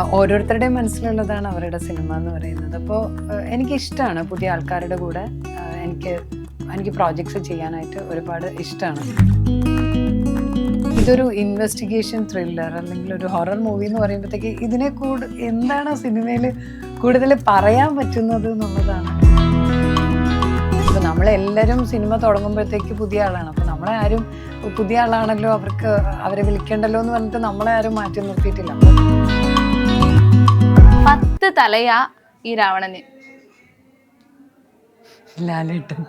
ഓരോരുത്തരുടെയും മനസ്സിലുള്ളതാണ് അവരുടെ സിനിമ എന്ന് പറയുന്നത്. അപ്പോൾ എനിക്കിഷ്ടമാണ് പുതിയ ആൾക്കാരുടെ കൂടെ എനിക്ക് എനിക്ക് പ്രോജക്ട്സ് ചെയ്യാനായിട്ട് ഒരുപാട് ഇഷ്ടമാണ് ഇതൊരു ഇൻവെസ്റ്റിഗേഷൻ ത്രില്ലർ അല്ലെങ്കിൽ ഒരു ഹൊറർ മൂവി എന്ന് പറയുമ്പോഴത്തേക്ക് ഇതിനെ കൂടു എന്താണ് സിനിമയിൽ കൂടുതൽ പറയാൻ പറ്റുന്നത് എന്നുള്ളതാണ്. നമ്മളെല്ലാവരും സിനിമ തുടങ്ങുമ്പോഴത്തേക്ക് പുതിയ ആളാണ്. അപ്പോൾ നമ്മളെ ആരും പുതിയ ആളാണല്ലോ അവർക്ക് അവരെ വിളിക്കേണ്ടല്ലോ എന്ന് പറഞ്ഞിട്ട് നമ്മളെ ആരും മാറ്റി നിർത്തിയിട്ടില്ല. പത്ത് തലയാ ഈ രാവണന്. ലാലേട്ടൻ.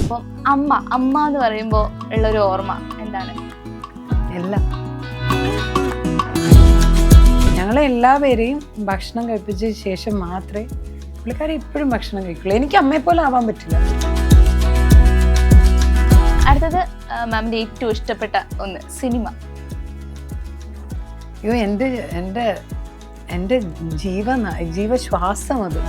അപ്പം അമ്മ അമ്മ എന്ന് പറയുമ്പോൾ ഉള്ളൊരു ഓർമ്മ എന്താണ്? എല്ലാം. ഞങ്ങളെ എല്ലാവരെയും ഭക്ഷണം കഴിപ്പിച്ച ശേഷം മാത്രമേ പുള്ളിക്കാരി ഇപ്പോഴും ഭക്ഷണം കഴിക്കുള്ളൂ. എനിക്ക് അമ്മയെ പോലെ ആവാൻ പറ്റില്ല. അടുത്തത് മാമിന്റെ ഏറ്റവും ഇഷ്ടപ്പെട്ട ഒന്ന് സിനിമ. അയ്യോ എന്റെ എന്റെ എന്റെ ജീവ ജീവശ്വാസം അത്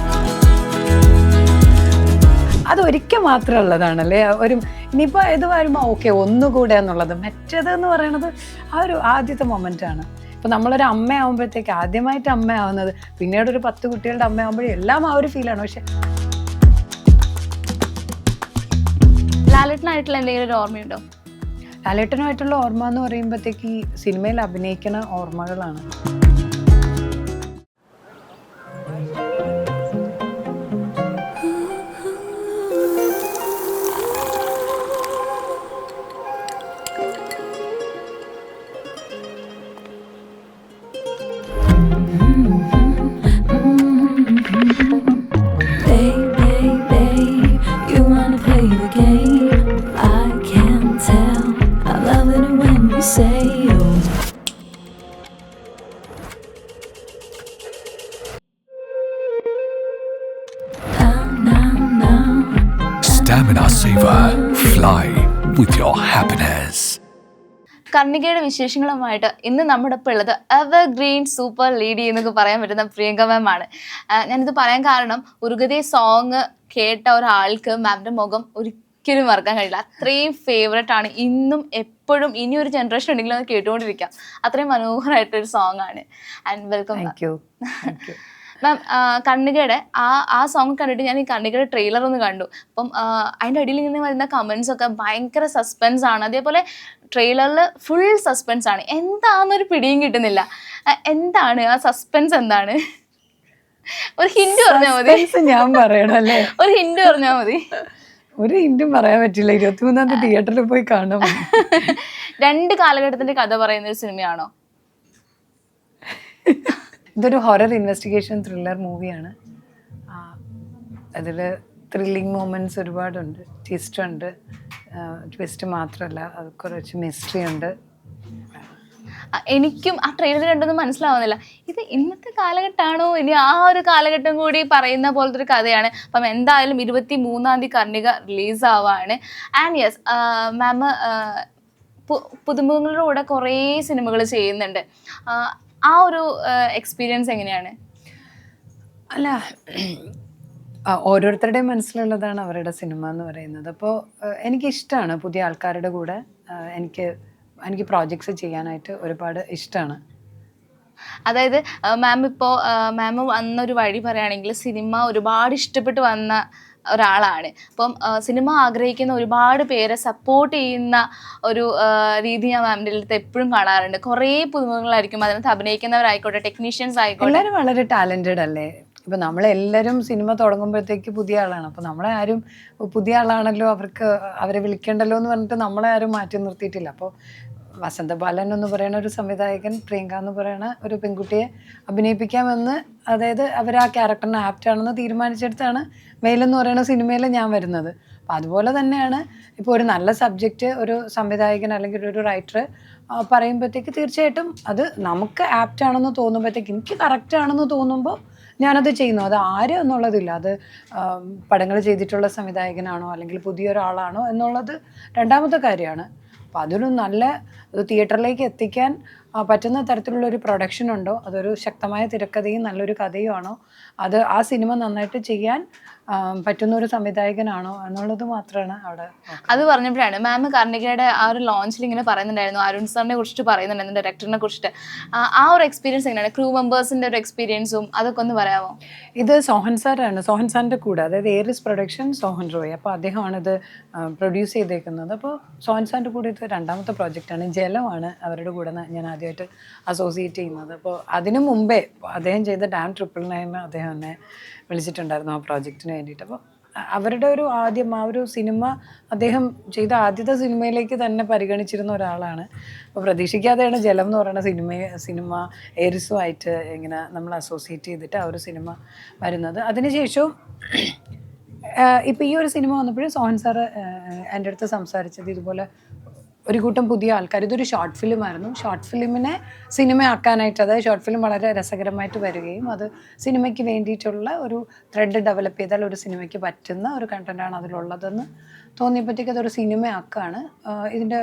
അതൊരിക്കൽ മാത്രമുള്ളതാണല്ലേ? ഒരു ഇനിയിപ്പോൾ ഇത് വരുമ്പോൾ ഓക്കെ ഒന്നുകൂടെ എന്നുള്ളത്. മറ്റേത് എന്ന് പറയണത് ആ ഒരു ആദ്യത്തെ മൊമെന്റ് ആണ്. ഇപ്പം നമ്മളൊരു അമ്മയാവുമ്പോഴത്തേക്ക് ആദ്യമായിട്ട് അമ്മയാവുന്നത് പിന്നീട് ഒരു പത്ത് കുട്ടികളുടെ അമ്മയാവുമ്പോഴും എല്ലാം ആ ഒരു ഫീലാണ് പക്ഷെ ലാലേട്ടനായിട്ടുള്ള എന്തെങ്കിലും ഒരു ഓർമ്മയുണ്ടോ? ലാലേട്ടനുമായിട്ടുള്ള ഓർമ്മ എന്ന് പറയുമ്പോഴത്തേക്ക് ഈ സിനിമയിൽ അഭിനയിക്കുന്ന ഓർമ്മകളാണ്. കർണികയുടെ വിശേഷങ്ങളുമായിട്ട് ഇന്ന് നമ്മുടെ ഒപ്പം ഉള്ളത് എവർ ഗ്രീൻ സൂപ്പർ ലീഡി എന്നൊക്കെ പറയാൻ പറ്റുന്ന പ്രിയങ്ക മാം ആണ്. ഞാനിത് പറയാൻ കാരണം ഉറുഗതി സോങ് കേട്ട ഒരാൾക്ക് മാമിന്റെ മുഖം ഒരിക്കലും മറക്കാൻ കഴിയില്ല. അത്രയും ഫേവററ്റ് ആണ്. ഇന്നും എപ്പോഴും ഇനി ഒരു ജനറേഷൻ ഉണ്ടെങ്കിലും അത് കേട്ടുകൊണ്ടിരിക്കാം. അത്രയും മനോഹരമായിട്ടൊരു സോങ് ആണ്. And welcome thank you ma'am കണ്ണികയുടെ ആ ആ സോങ് കണ്ടിട്ട് ഞാൻ ഈ കണ്ണികയുടെ ട്രെയിലർ ഒന്ന് കണ്ടു. അപ്പം അതിന്റെ അടിയിൽ നിന്ന് വരുന്ന കമൻസ് ഒക്കെ ഭയങ്കര സസ്പെൻസ് ആണ്. അതേപോലെ ട്രെയിലറിൽ ഫുൾ സസ്പെൻസ് ആണ്. എന്താണെന്നൊരു പിടിയും കിട്ടുന്നില്ല. എന്താണ്? ആ സസ്പെൻസ് എന്താണ്? ഒരു ഹിന്റ് പറഞ്ഞാൽ മതി. ഞാൻ പറയണല്ലേ ഒരു ഹിന്റ് പറഞ്ഞാൽ മതി. ഒരു ഹിന്റും പറയാൻ പറ്റില്ല. ഇരുപത്തിമൂന്നാം തീയതി തിയേറ്ററിൽ പോയി കാണണം. രണ്ട് കാലഘട്ടത്തിന്റെ കഥ പറയുന്ന ഒരു സിനിമയാണോ? ഇതൊരു ഹൊറർ ഇൻവെസ്റ്റിഗേഷൻ ത്രില്ലർ മൂവിയാണ് അതിൽ ത്രില്ലിങ് മൂമെന്റ്സ് ഒരുപാടുണ്ട്. ട്വിസ്റ്റ് ഉണ്ട്. ട്വിസ്റ്റ് മാത്രമല്ല അത് കുറച്ച് മിസ്റ്ററി ഉണ്ട്. എനിക്കും ആ ട്രെയിലർ കണ്ടൊന്നും മനസ്സിലാവുന്നില്ല. ഇത് ഇന്നത്തെ കാലഘട്ടമാണോ? ഇനി ആ ഒരു കാലഘട്ടം കൂടി പറയുന്ന പോലത്തെ ഒരു കഥയാണ്. അപ്പം എന്തായാലും ഇരുപത്തി മൂന്നാം തീയതി കർണിക റിലീസ് ആവാണ്. ആൻഡ് യെസ് മാം പുതുമുഖങ്ങളുടെ കൂടെ കുറേ സിനിമകൾ ചെയ്യുന്നുണ്ട്. ആ, ഒരു എക്സ്പീരിയൻസ് എങ്ങനെയാണ്? അല്ല ഓരോരുത്തരുടെയും മനസ്സിലുള്ളതാണ് അവരുടെ സിനിമ എന്ന് പറയുന്നത്. അപ്പോൾ എനിക്കിഷ്ടമാണ് പുതിയ ആൾക്കാരുടെ കൂടെ എനിക്ക് എനിക്ക് പ്രോജക്ട്സ് ചെയ്യാനായിട്ട് ഒരുപാട് ഇഷ്ടമാണ് അതായത് മാം ഇപ്പോൾ മാം വന്നൊരു വഴി പറയുകയാണെങ്കിൽ സിനിമ ഒരുപാട് ഇഷ്ടപ്പെട്ട് വന്ന ഒരാളാണ്. അപ്പം സിനിമ ആഗ്രഹിക്കുന്ന ഒരുപാട് പേരെ സപ്പോർട്ട് ചെയ്യുന്ന ഒരു രീതി ഞാൻ മാമിന്റെ അടുത്ത് എപ്പോഴും കാണാറുണ്ട്. കുറേ പുതുമുഖങ്ങളായിരിക്കും അതിനകത്ത് അഭിനയിക്കുന്നവരായിക്കോട്ടെ ടെക്നീഷ്യൻസ് ആയിക്കോട്ടെ. എല്ലാവരും വളരെ ടാലന്റഡ് അല്ലേ? ഇപ്പൊ നമ്മളെല്ലാവരും സിനിമ തുടങ്ങുമ്പോഴത്തേക്ക് പുതിയ ആളാണ്. അപ്പൊ നമ്മളെ ആരും പുതിയ ആളാണല്ലോ അവർക്ക് അവരെ വിളിക്കണ്ടല്ലോ എന്ന് പറഞ്ഞിട്ട് നമ്മളെ ആരും മാറ്റി നിർത്തിയിട്ടില്ല. അപ്പോൾ വസന്ത ബാലൻ എന്ന് പറയുന്ന ഒരു സംവിധായകൻ പ്രിയങ്ക എന്ന് പറയുന്ന ഒരു പെൺകുട്ടിയെ അഭിനയിപ്പിക്കാമെന്ന് അതായത് അവർ ആ ക്യാരക്ടറിന് ആപ്റ്റ് ആണെന്ന് തീരുമാനിച്ചെടുത്താണ് മെയിലെന്ന് പറയുന്ന സിനിമയിൽ ഞാൻ വരുന്നത്. അപ്പം അതുപോലെ തന്നെയാണ് ഇപ്പോൾ ഒരു നല്ല സബ്ജക്റ്റ് ഒരു സംവിധായകൻ അല്ലെങ്കിൽ ഒരു റൈറ്റർ പറയുമ്പോഴത്തേക്ക് തീർച്ചയായിട്ടും അത് നമുക്ക് ആപ്റ്റ് ആണെന്ന് തോന്നുമ്പോഴത്തേക്ക് എനിക്ക് കറക്റ്റ് ആണെന്ന് തോന്നുമ്പോൾ ഞാനത് ചെയ്യുന്നു. അത് ആര് എന്നുള്ളതില്ല. അത് പടങ്ങൾ ചെയ്തിട്ടുള്ള സംവിധായകനാണോ അല്ലെങ്കിൽ പുതിയൊരാളാണോ എന്നുള്ളത് രണ്ടാമത്തെ കാര്യമാണ്. അപ്പോൾ അതൊരു നല്ല തിയേറ്ററിലേക്ക് എത്തിക്കാൻ പറ്റുന്ന തരത്തിലുള്ള ഒരു പ്രൊഡക്ഷൻ ഉണ്ടോ? അതൊരു ശക്തമായ തിരക്കഥയും നല്ലൊരു കഥയുമാണോ? അത് ആ സിനിമ നന്നായിട്ട് ചെയ്യാൻ പറ്റുന്ന ഒരു സംവിധായകനാണോ എന്നുള്ളത് മാത്രമാണ് അവിടെ അത് പറഞ്ഞപ്പോഴാണ് മാം കർണികയുടെ ആ ഒരു ലോഞ്ചിൽ ഇങ്ങനെ പറയുന്നുണ്ടായിരുന്നു അരുൺ സാറിനെ കുറിച്ചിട്ട് പറയുന്നുണ്ടായിരുന്നു ഡയറക്ടറിനെ കുറിച്ചിട്ട്. ആ, ഒരു എക്സ്പീരിയൻസ് എങ്ങനെയാണ്? ക്രൂ മെമ്പേഴ്സിന്റെ ഒരു എക്സ്പീരിയൻസും അതൊക്കെ ഒന്ന് പറയാമോ? ഇത് സോഹൻ സാറാണ് സോഹൻ സാറിന്റെ കൂടെ അതായത് ഏറിസ് പ്രൊഡക്ഷൻ സോഹൻ റോയ്. അപ്പോൾ അദ്ദേഹമാണ് ഇത് പ്രൊഡ്യൂസ് ചെയ്തേക്കുന്നത്. അപ്പോൾ സോഹൻ സാറിന്റെ കൂടെ ഇത് രണ്ടാമത്തെ ആണ് ജലമാണ് അവരുടെ കൂടെ ഞാൻ ആദ്യമായിട്ട് അസോസിയേറ്റ് ചെയ്യുന്നത്. അപ്പോൾ അതിനു മുമ്പേ അദ്ദേഹം ചെയ്ത ഡാം ട്രിപ്പിൾ നയം അദ്ദേഹം എന്നെ വിളിച്ചിട്ടുണ്ടായിരുന്നു ആ പ്രോജക്റ്റിന് വേണ്ടിയിട്ട്. അപ്പോൾ അവരുടെ ഒരു ആദ്യം ആ ഒരു സിനിമ അദ്ദേഹം ചെയ്ത ആദ്യത്തെ സിനിമയിലേക്ക് തന്നെ പരിഗണിച്ചിരുന്ന ഒരാളാണ്. അപ്പോൾ പ്രതീക്ഷിക്കാതെയാണ് ജലം എന്ന് പറയുന്ന സിനിമ സിനിമ ഏരിസുമായിട്ട് ഇങ്ങനെ നമ്മൾ അസോസിയേറ്റ് ചെയ്തിട്ട് ആ ഒരു സിനിമ വരുന്നത്. അതിനുശേഷവും ഇപ്പം ഈ ഒരു സിനിമ വന്നപ്പോഴും സോഹൻ സാറ് എന്റെ അടുത്ത് സംസാരിച്ചത് ഇതുപോലെ ഒരു കൂട്ടം പുതിയ ആൾക്കാർ. ഇതൊരു ഷോർട്ട് ഫിലിം ആയിരുന്നു. ഷോർട്ട് ഫിലിമിനെ സിനിമയാക്കാനായിട്ട് അതായത് ഷോർട്ട് ഫിലിം വളരെ രസകരമായിട്ട് വരികയും അത് സിനിമയ്ക്ക് വേണ്ടിയിട്ടുള്ള ഒരു ത്രെഡ് ഡെവലപ്പ് ചെയ്താൽ ഒരു സിനിമയ്ക്ക് പറ്റുന്ന ഒരു കണ്ടന്റാണ് അതിലുള്ളതെന്ന് തോന്നിയപ്പോഴത്തേക്ക് അതൊരു സിനിമയാക്കാണ് ഇതിന്റെ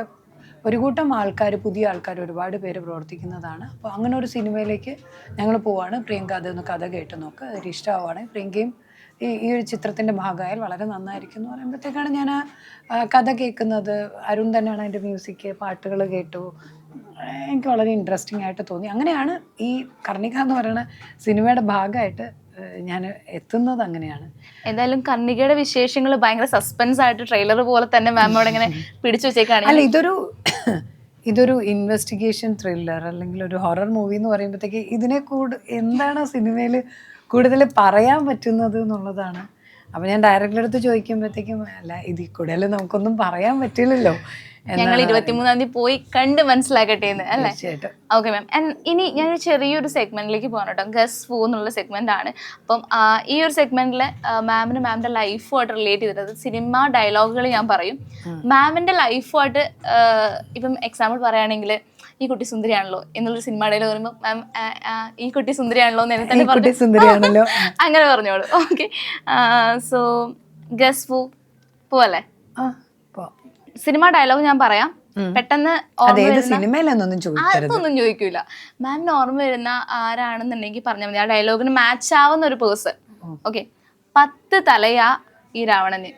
ഒരു കൂട്ടം ആൾക്കാർ പുതിയ ആൾക്കാർ ഒരുപാട് പേര് പ്രവർത്തിക്കുന്നതാണ്. അപ്പോൾ അങ്ങനെ ഒരു സിനിമയിലേക്ക് ഞങ്ങൾ പോവാണ്. പ്രിയങ്ക അതൊന്ന് കഥ കേട്ട് നോക്ക്. ഇഷ്ടമാവാണ് പ്രിയങ്കയും ഈ ഈ ഒരു ചിത്രത്തിന്റെ ഭാഗമായാൽ വളരെ നന്നായിരിക്കും എന്ന് പറയുമ്പോഴത്തേക്കാണ് ഞാൻ കഥ കേൾക്കുന്നത്. അരുൺ തന്നെയാണ് അതിന്റെ മ്യൂസിക് പാട്ടുകൾ കേട്ടു. എനിക്ക് വളരെ ഇൻട്രസ്റ്റിംഗ് ആയിട്ട് തോന്നി. അങ്ങനെയാണ് ഈ കർണിക എന്ന് പറയുന്ന സിനിമയുടെ ഭാഗമായിട്ട് ഞാൻ എത്തുന്നത് അങ്ങനെയാണ്. എന്തായാലും കർണികയുടെ വിശേഷങ്ങൾ ഭയങ്കര സസ്പെൻസ് ആയിട്ട് ട്രെയിലർ പോലെ തന്നെ മാം ഇങ്ങനെ പിടിച്ചു വെച്ചേക്കാണ്. അല്ല ഇതൊരു ഇതൊരു ഇൻവെസ്റ്റിഗേഷൻ ത്രില്ലർ അല്ലെങ്കിൽ ഒരു ഹൊറർ മൂവി എന്ന് പറയുമ്പോഴത്തേക്ക് ഇതിനെ കൂട് എന്താണ് സിനിമയിൽ കൂടുതൽ പറയാൻ പറ്റുന്നത് എന്നുള്ളതാണ്. അപ്പോൾ ഞാൻ ഡയറക്ടറുടെ അടുത്ത് ചോദിക്കുമ്പോഴത്തേക്കും അല്ല ഇതിൽ കൂടുതൽ നമുക്കൊന്നും പറയാൻ പറ്റില്ലല്ലോ. ഞങ്ങൾ ഇരുപത്തിമൂന്നാം തീയതി പോയി കണ്ട് മനസ്സിലാക്കട്ടെ എന്ന് അല്ലേ? ഓക്കെ മാം ഇനി ഞാനൊരു ചെറിയൊരു സെഗ്മെന്റിലേക്ക് പോകണം കേട്ടോ. ഗസ് ഫൂ എന്നുള്ള സെഗ്മെന്റ് ആണ്. അപ്പം ഈ ഒരു സെഗ്മെന്റിൽ മാമിന് മാമിന്റെ ലൈഫുമായിട്ട് റിലേറ്റ് ചെയ്തിട്ട് സിനിമ ഡയലോഗുകൾ ഞാൻ പറയും. മാമിന്റെ ലൈഫുമായിട്ട് ഇപ്പം എക്സാമ്പിൾ പറയുകയാണെങ്കിൽ ഈ കുട്ടി സുന്ദരിയാണല്ലോ എന്നുള്ള സിനിമ ഡയലോഗ് പറയുമ്പോൾ മാം ഈ കുട്ടി സുന്ദരിയാണല്ലോ എന്ന് എന്നെ തന്നെ പറഞ്ഞു അങ്ങനെ പറഞ്ഞോളൂ. ഓക്കെ സോ ഗസ് പൂ പോവല്ലേ സിനിമ ഡയലോഗ് ഞാൻ പറയാം. പെട്ടെന്ന് ചോദിക്കരുത്. അതൊന്നും ചോദിക്കൂല. മാമിന് ഓർമ്മ വരുന്ന ആരാണെന്നുണ്ടെങ്കിൽ പറഞ്ഞാൽ മതി. ആ ഡയലോഗിന് മാച്ച് ആവുന്ന ഒരു പേഴ്സൺ ഓക്കെ പത്ത് തലയാ ഈ രാവണന്.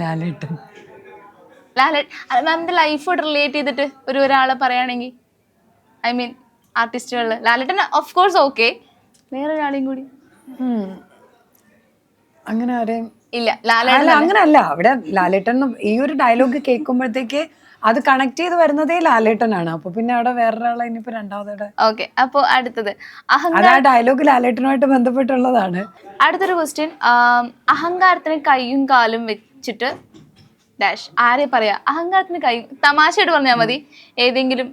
ലാലേട്ടൻ. ലാലേ മാമിന്റെ ലൈഫോട് റിലേറ്റ് ചെയ്തിട്ട് ഒരു ഒരാളെ പറയുകയാണെങ്കിൽ ഐ മീൻ ആർട്ടിസ്റ്റുകളിൽ ലാലേട്ടൻ ഓഫ് കോഴ്സ് ഓക്കെ വേറെ ഒരാളെയും കൂടി. അങ്ങനെ ആരെയും? ഇല്ല ലാലേട്ടൻ അങ്ങനല്ല. അവിടെ ലാലേട്ടൻ ഈ ഒരു ഡയലോഗ് കേൾക്കുമ്പോഴത്തേക്ക് അത് കണക്ട് ചെയ്ത് വരുന്നതേ ലാലേട്ടനാണ്. അപ്പൊ പിന്നെ അവിടെ വേറൊരാളെ ഇനിയിപ്പോ രണ്ടാമതയുടെ ഓക്കെ അപ്പോൾ അടുത്തത്. അഹങ്കാര ഡയലോഗ് ലാലേട്ടനുമായിട്ട് ബന്ധപ്പെട്ടുള്ളതാണ്. അടുത്തൊരു ക്വസ്റ്റ്യൻ അഹങ്കാരത്തിന് കൈയും കാലും വെച്ചിട്ട് ഡാഷ് ആരെ പറയാ? അഹങ്കാരത്തിന് കൈ തമാശയായിട്ട് പറഞ്ഞാൽ മതി. ഏതെങ്കിലും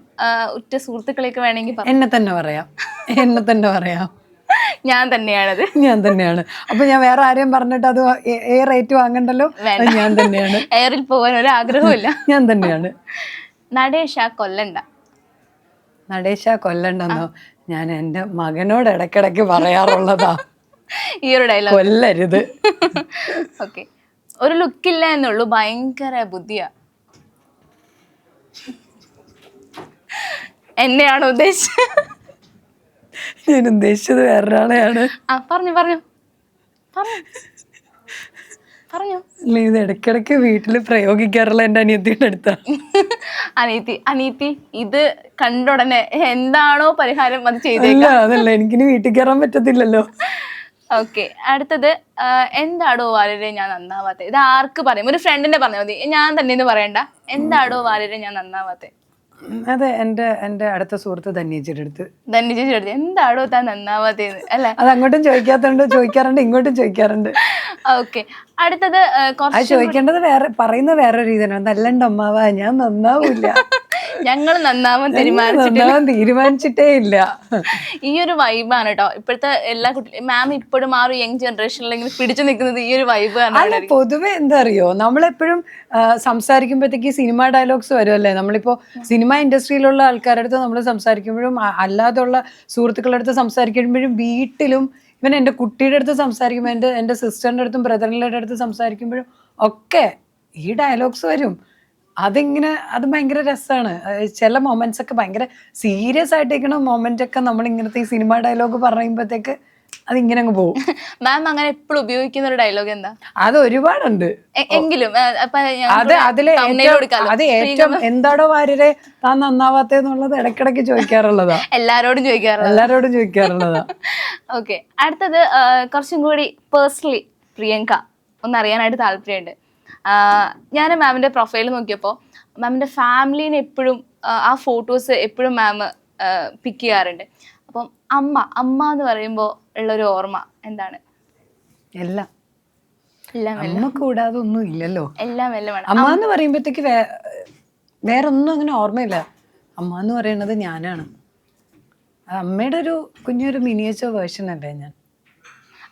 ഉറ്റ സുഹൃത്തുക്കളെയൊക്കെ വേണമെങ്കിൽ എന്നെ തന്നെ പറയാം. എന്നെ തന്നെ പറയാം. ഞാൻ തന്നെയാണത്. ഞാൻ തന്നെയാണ്. അപ്പൊ ഞാൻ വേറെ ആരെയും പറഞ്ഞിട്ട് അത് എയർ റേറ്റ് വാങ്ങണ്ടല്ലോ? ഞാൻ തന്നെയാണ്. എയറിൽ പോകാൻ ഒരു ആഗ്രഹമില്ല ഞാൻ തന്നെയാണ്. നടേഷ കൊല്ലണ്ട. നടേഷ കൊല്ലണ്ടെന്നോ? ഞാൻ എന്റെ മകനോട് ഇടയ്ക്കിടയ്ക്ക് പറയാറുള്ളതാ. ഈ ഒരു ഡയലോഗ് കൊല്ലരുത്. ഓക്കെ ഒരു ലുക്കില്ല എന്നുള്ളൂ ഭയങ്കര ബുദ്ധിയാ. എന്നെയാണ് ഉദ്ദേശിച്ചത്? ഞാൻ ഉദ്ദേശിച്ചത് വേറൊരാളെയാണ്. ആ പറഞ്ഞു പറഞ്ഞു. പറഞ്ഞു. ഇത് ഇടയ്ക്കിടയ്ക്ക് വീട്ടിൽ പ്രയോഗിക്കാറുള്ള എന്റെ അനിയത്തിയുടെ അടുത്താണ് അനീതി അനീതി ഇത് കണ്ട ഉടനെ എന്താണോ പരിഹാരം അത് ചെയ്തേക്കാം. അല്ല അതല്ല എനിക്കിനി വീട്ടിൽ കയറാൻ പറ്റത്തില്ലല്ലോ. ഓക്കെ അടുത്തത് എന്താടോ വാലരെ ഞാൻ നന്നാവാത്തെ? ഇത് ആർക്ക് പറയും? ഒരു ഫ്രണ്ടിന്റെ പറഞ്ഞാൽ മതി. ഞാൻ തന്നെ ഇത് പറയണ്ട. എന്താടോ വാലരെ ഞാൻ നന്നാവാത്തെ? അതെ എന്റെ എന്റെ അടുത്ത സുഹൃത്ത് ധന്യജിയുടെ അടുത്ത്. ധന്യ അടുത്ത്. എന്താടോ താൻ നന്നാവാത്തേന്ന് അല്ലെ? അത് അങ്ങോട്ടും ചോദിക്കാത്തുണ്ട് ചോദിക്കാറുണ്ട് ഇങ്ങോട്ടും ചോദിക്കാറുണ്ട്. ഓക്കെ അടുത്തത് അത് ചോദിക്കേണ്ടത് വേറെ പറയുന്ന വേറെ രീതിയാണ്. നല്ലണ്ട് അമ്മാവാ ഞാൻ നന്നാവൂല ഞങ്ങൾ നന്നാവാൻ തീരുമാനിച്ചിട്ടില്ല. തീരുമാനിച്ചിട്ട് ഇല്ല. ഈ ഒരു വൈബാണ് കേട്ടോ ഇപ്പോഴത്തെ എല്ലാ കുട്ടി മാം ഇപ്പോഴും ആ ഒരു യങ് ജനറേഷനിലെങ്കിലും പിടിച്ചു നിൽക്കുന്നത് ഈ ഒരു വൈബ് ആണ് പൊതുവെ എന്താ അറിയോ? നമ്മളെപ്പോഴും സംസാരിക്കുമ്പോഴത്തേക്ക് സിനിമ ഡയലോഗ്സ് വരുമല്ലേ നമ്മളിപ്പോ സിനിമ ഇൻഡസ്ട്രിയിലുള്ള ആൾക്കാരുടെ അടുത്ത് നമ്മൾ സംസാരിക്കുമ്പോഴും അല്ലാതുള്ള സുഹൃത്തുക്കളുടെ അടുത്ത് സംസാരിക്കുമ്പോഴും വീട്ടിലും ഇവൻ എന്റെ കുട്ടിയുടെ അടുത്ത് സംസാരിക്കുമ്പോൾ എന്റെ എന്റെ സിസ്റ്ററിന്റെ അടുത്തും ബ്രദറിന്റെ അടുത്ത് സംസാരിക്കുമ്പോഴും ഒക്കെ ഈ ഡയലോഗ്സ് വരും. അതിങ്ങനെ അത് ഭയങ്കര രസമാണ് ചില മൊമെന്റ്സ് ഒക്കെ ഭയങ്കര സീരിയസ് ആയിട്ടിരിക്കണ മൊമെന്റ് ഒക്കെ നമ്മൾ ഇങ്ങനത്തെ ഈ സിനിമ ഡയലോഗ് പറയുമ്പോഴത്തേക്ക് ഇങ്ങനെ അങ്ങ് പോകും മാം അങ്ങനെ എപ്പോഴും ഉപയോഗിക്കുന്ന ഒരു ഡയലോഗ് എന്താ? അത് ഒരുപാടുണ്ട്. എങ്കിലും അത് അതിൽ. അത് ഏറ്റവും എന്താടോ വാര്യരെ താൻ നന്നാവാത്തെന്നുള്ളത് ഇടയ്ക്കിടയ്ക്ക് ചോദിക്കാറുള്ളതാ. എല്ലാരോടും ചോദിക്കാറുള്ളത്. എല്ലാരോടും ചോദിക്കാറുള്ളതാ. ഓക്കെ അടുത്തത് കുറച്ചും കൂടി പേഴ്സണലി പ്രിയങ്ക. ഒന്ന് അറിയാനായിട്ട് താല്പര്യമുണ്ട് ഞാൻ മാമിന്റെ പ്രൊഫൈൽ നോക്കിയപ്പോൾ മാമിന്റെ ഫാമിലീനെ എപ്പോഴും ആ ഫോട്ടോസ് എപ്പോഴും മാം പിക്ക് ചെയ്യാറുണ്ട്. അപ്പം അമ്മ അമ്മ എന്ന് പറയുമ്പോൾ ഉള്ളൊരു ഓർമ്മ എന്താണ്? എല്ലാം. എല്ലാം എല്ലാം. അമ്മ കൂടാതെ ഒന്നും ഇല്ലല്ലോ. എല്ലാം എല്ലാമാണ് അമ്മ എന്ന് പറയുമ്പോഴത്തേക്ക് വേറെ ഒന്നും അങ്ങനെ ഓർമ്മയില്ല. അമ്മ എന്ന് പറയുന്നത് ഞാനാണ് അമ്മയുടെ ഒരു കുഞ്ഞൊരു മിനിയേച്ചർ വേർഷൻ അല്ലേ ഞാൻ?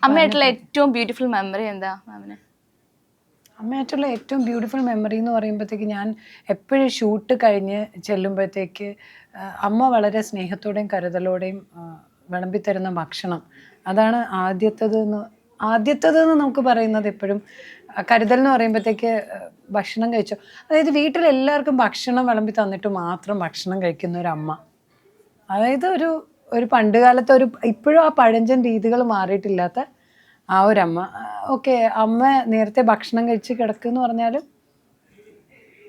അമ്മയായിട്ടുള്ള ഏറ്റവും ബ്യൂട്ടിഫുൾ മെമ്മറി എന്താ മാമിന്? അമ്മയായിട്ടുള്ള ഏറ്റവും ബ്യൂട്ടിഫുൾ മെമ്മറി എന്ന് പറയുമ്പോഴത്തേക്ക് ഞാൻ എപ്പോഴും ഷൂട്ട് കഴിഞ്ഞ് ചെല്ലുമ്പോഴത്തേക്ക് അമ്മ വളരെ സ്നേഹത്തോടെയും കരുതലോടെയും വിളമ്പിത്തരുന്ന ഭക്ഷണം. അതാണ് ആദ്യത്തത് എന്ന് ആദ്യത്തത് എന്ന് നമുക്ക് പറയുന്നത് എപ്പോഴും കരുതൽ എന്ന് പറയുമ്പോഴത്തേക്ക് ഭക്ഷണം കഴിച്ചു. അതായത് വീട്ടിൽ എല്ലാവർക്കും ഭക്ഷണം വിളമ്പി തന്നിട്ട് മാത്രം ഭക്ഷണം കഴിക്കുന്ന ഒരു അമ്മ. അതായത് ഒരു ഒരു പണ്ട് കാലത്തെ ഒരു ഇപ്പോഴും ആ പഴഞ്ചൻ രീതികൾ മാറിയിട്ടില്ലാത്ത ആ ഒരു അമ്മ ഓക്കെ അമ്മ നേരത്തെ ഭക്ഷണം കഴിച്ച് കിടക്കുമെന്ന് പറഞ്ഞാലും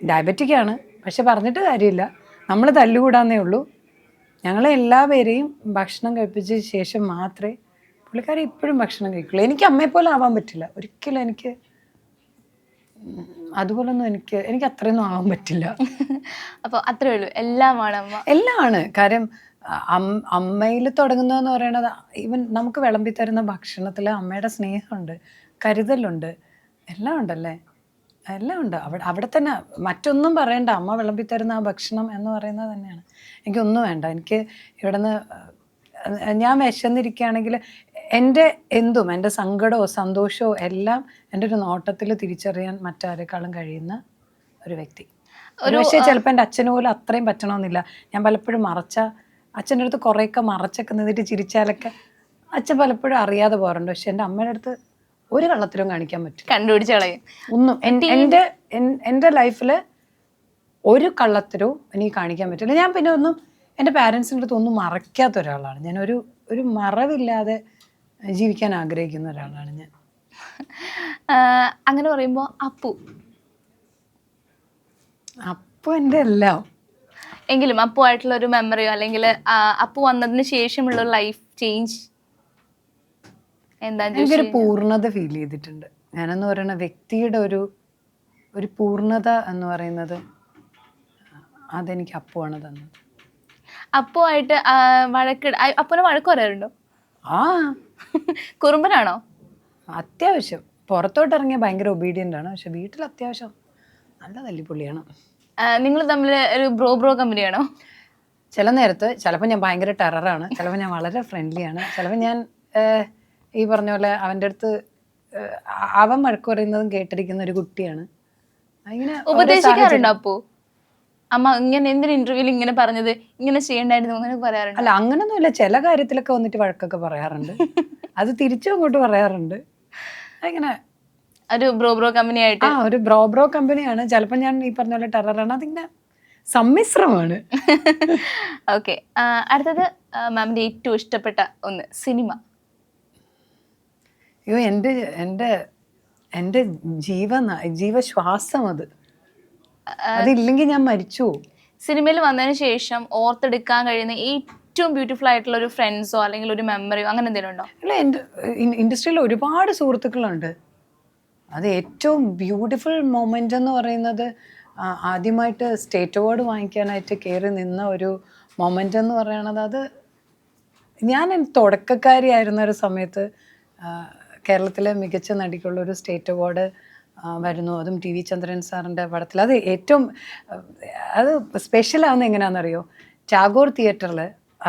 ഡയബറ്റിക് ആണ് പക്ഷെ പറഞ്ഞിട്ട് കാര്യമില്ല. നമ്മൾ തല്ലുകൂടാന്നേ ഉള്ളൂ. ഞങ്ങളെ എല്ലാവരെയും ഭക്ഷണം കഴിപ്പിച്ച ശേഷം മാത്രമേ പുള്ളിക്കാരി ഇപ്പോഴും ഭക്ഷണം കഴിക്കുള്ളൂ. എനിക്ക് അമ്മയെ പോലെ ആവാൻ പറ്റില്ല. ഒരിക്കലും എനിക്ക് അതുപോലൊന്നും എനിക്ക് എനിക്ക് അത്രയൊന്നും ആവാൻ പറ്റില്ല. അപ്പോൾ അത്രേ ഉള്ളൂ. എല്ലാമാണ് അമ്മ. എല്ലാം ആണ് കാര്യം അമ്മയിൽ തുടങ്ങുന്നതെന്ന് പറയണത് ഈവൻ നമുക്ക് വിളമ്പി തരുന്ന ഭക്ഷണത്തിൽ അമ്മയുടെ സ്നേഹമുണ്ട് കരുതലുണ്ട് എല്ലാം ഉണ്ടല്ലേ? എല്ലാം ഉണ്ട്. അവിടെ അവിടെ തന്നെ മറ്റൊന്നും പറയണ്ട. അമ്മ വിളമ്പി തരുന്ന ആ ഭക്ഷണം എന്ന് പറയുന്നത് തന്നെയാണ്. എനിക്കൊന്നും വേണ്ട. എനിക്ക് ഇവിടുന്ന് നിന്ന് ഞാൻ വിശന്നിരിക്കുകയാണെങ്കിൽ എന്റെ എന്തും എന്റെ സങ്കടമോ സന്തോഷമോ എല്ലാം എന്റെ ഒരു നോട്ടത്തിൽ തിരിച്ചറിയാൻ മറ്റാരെക്കാളും കഴിയുന്ന ഒരു വ്യക്തി. ഒരു പക്ഷേ ചിലപ്പോൾ എന്റെ അച്ഛന് പോലും അത്രയും പറ്റണമെന്നില്ല. ഞാൻ പലപ്പോഴും മറച്ച അച്ഛന്റെ അടുത്ത് കുറേയൊക്കെ മറച്ചൊക്കെ നിന്നിട്ട് ചിരിച്ചാലൊക്കെ അച്ഛൻ പലപ്പോഴും അറിയാതെ പോകാറുണ്ട്. പക്ഷെ എന്റെ അമ്മയുടെ അടുത്ത് ഒരു കള്ളത്തിലും കാണിക്കാൻ പറ്റും കണ്ടുപിടിച്ച് കളയും. ഒന്നും. എൻ- എന്റെ എന്റെ ലൈഫിൽ ഒരു കള്ളത്തരവും എനിക്ക് കാണിക്കാൻ പറ്റില്ല. ഞാൻ പിന്നെ ഒന്നും എന്റെ പാരൻസിന്റെ അടുത്ത് ഒന്നും മറയ്ക്കാത്ത ഒരാളാണ്. ഞാൻ ഒരു ഒരു മറവില്ലാതെ ജീവിക്കാൻ ആഗ്രഹിക്കുന്ന ഒരാളാണ് ഞാൻ. അങ്ങനെ പറയുമ്പോൾ അപ്പു. അപ്പു എന്റെ എല്ലാം എങ്കിലും അപ്പു ആയിട്ടുള്ള ഒരു മെമ്മറിയോ അല്ലെങ്കിൽ അപ്പു വന്നതിന് ശേഷമുള്ള ലൈഫ് ചേഞ്ച് എന്താ എനിക്കൊരു പൂർണത ഫീൽ ചെയ്തിട്ടുണ്ട്. ഞാനെന്ന് പറയുന്ന വ്യക്തിയുടെ ഒരു ഒരു പൂർണത എന്ന് പറയുന്നത് അതെനിക്ക് അപ്പുവാണ് തന്നത്. അപ്പു ആയിട്ട് വഴക്ക് അപ്പുനെ വഴക്ക് പറയാറുണ്ടോ? ആ. കുറുമ്പനാണോ? അത്യാവശ്യം. പുറത്തോട്ട് ഇറങ്ങിയ ഭയങ്കര ഒബീഡിയന്റ് ആണ്. പക്ഷെ വീട്ടിൽ അത്യാവശ്യം നല്ല തല്ലിപ്പുള്ളിയാണ്. നിങ്ങൾ തമ്മിൽ ഒരു ബ്രോ ബ്രോ കമ്പനിയാണോ? ചില നേരത്ത് ചിലപ്പോൾ ഞാൻ ഭയങ്കര ടെററാണ് ചിലപ്പോൾ ഞാൻ വളരെ ഫ്രണ്ട്ലിയാണ് ചിലപ്പോൾ ഞാൻ ഈ പറഞ്ഞ പോലെ അവന്റെ അടുത്ത് അവൻ മഴക്ക് പറയുന്നതും കേട്ടിരിക്കുന്ന ഒരു കുട്ടിയാണ്. ഇങ്ങനെ ഉപദേശിക്കാറുണ്ടോ അപ്പോ? അമ്മ ഇങ്ങനെ ഇന്റർവ്യൂവിൽ ഇങ്ങനെ പറഞ്ഞത്? ഇങ്ങനെ ചെയ്യണ്ടായിരുന്നു അങ്ങനെ പറയാറുണ്ട്? അല്ല അങ്ങനൊന്നുമില്ല. ചില കാര്യത്തിലൊക്കെ വന്നിട്ട് വഴക്കൊക്കെ പറയാറുണ്ട്. അത് തിരിച്ചും അങ്ങോട്ട് പറയാറുണ്ട്. അങ്ങനെ ഒരു ബ്രോ ബ്രോ കമ്പനി ആയിട്ട് ആ ഒരു ബ്രോ ബ്രോ കമ്പനിയാണ്. ചിലപ്പോൾ ഞാൻ ഈ പറഞ്ഞ പോലെ ടെററാണ് അതിന്റെ സമ്മിശ്രമാണ്. ഓക്കെ അടുത്തത് മാമിന്റെ ഏറ്റവും ഇഷ്ടപ്പെട്ട ഒന്ന് സിനിമ. അയ്യോ എന്റെ എന്റെ എന്റെ ജീവ ജീവശ്വാസം അത്. അതില്ലെങ്കിൽ ഞാൻ മരിച്ചു സിനിമയിൽ വന്നതിന് ശേഷം ഓർത്തെടുക്കാൻ കഴിയുന്ന ഏറ്റവും ബ്യൂട്ടിഫുൾ ആയിട്ടുള്ള ഒരു ഫ്രണ്ട്സോ അല്ലെങ്കിൽ ഒരു മെമ്മറിയോ അങ്ങനെ എന്തെങ്കിലും ഉണ്ടോ? അല്ല എന്റെ ഇൻഡസ്ട്രിയിൽ ഒരുപാട് സുഹൃത്തുക്കളുണ്ട്. അത് ഏറ്റവും ബ്യൂട്ടിഫുൾ മൊമെന്റ് എന്ന് പറയുന്നത് ആദ്യമായിട്ട് സ്റ്റേറ്റ് അവാർഡ് വാങ്ങിക്കാനായിട്ട് കയറി നിന്ന ഒരു മൊമെന്റ് എന്ന് പറയുന്നത് അത് ഞാൻ തുടക്കക്കാരിയായിരുന്ന ഒരു സമയത്ത് കേരളത്തിലെ മികച്ച നടിക്കുള്ള ഒരു സ്റ്റേറ്റ് അവാർഡ് വരുന്നു. അതും ടി വി ചന്ദ്രൻ സാറിന്റെ പടത്തിൽ. അത് ഏറ്റവും അത് സ്പെഷ്യൽ ആവുന്ന എങ്ങനെയാണെന്നറിയോ? ടാഗോർ തിയേറ്ററിൽ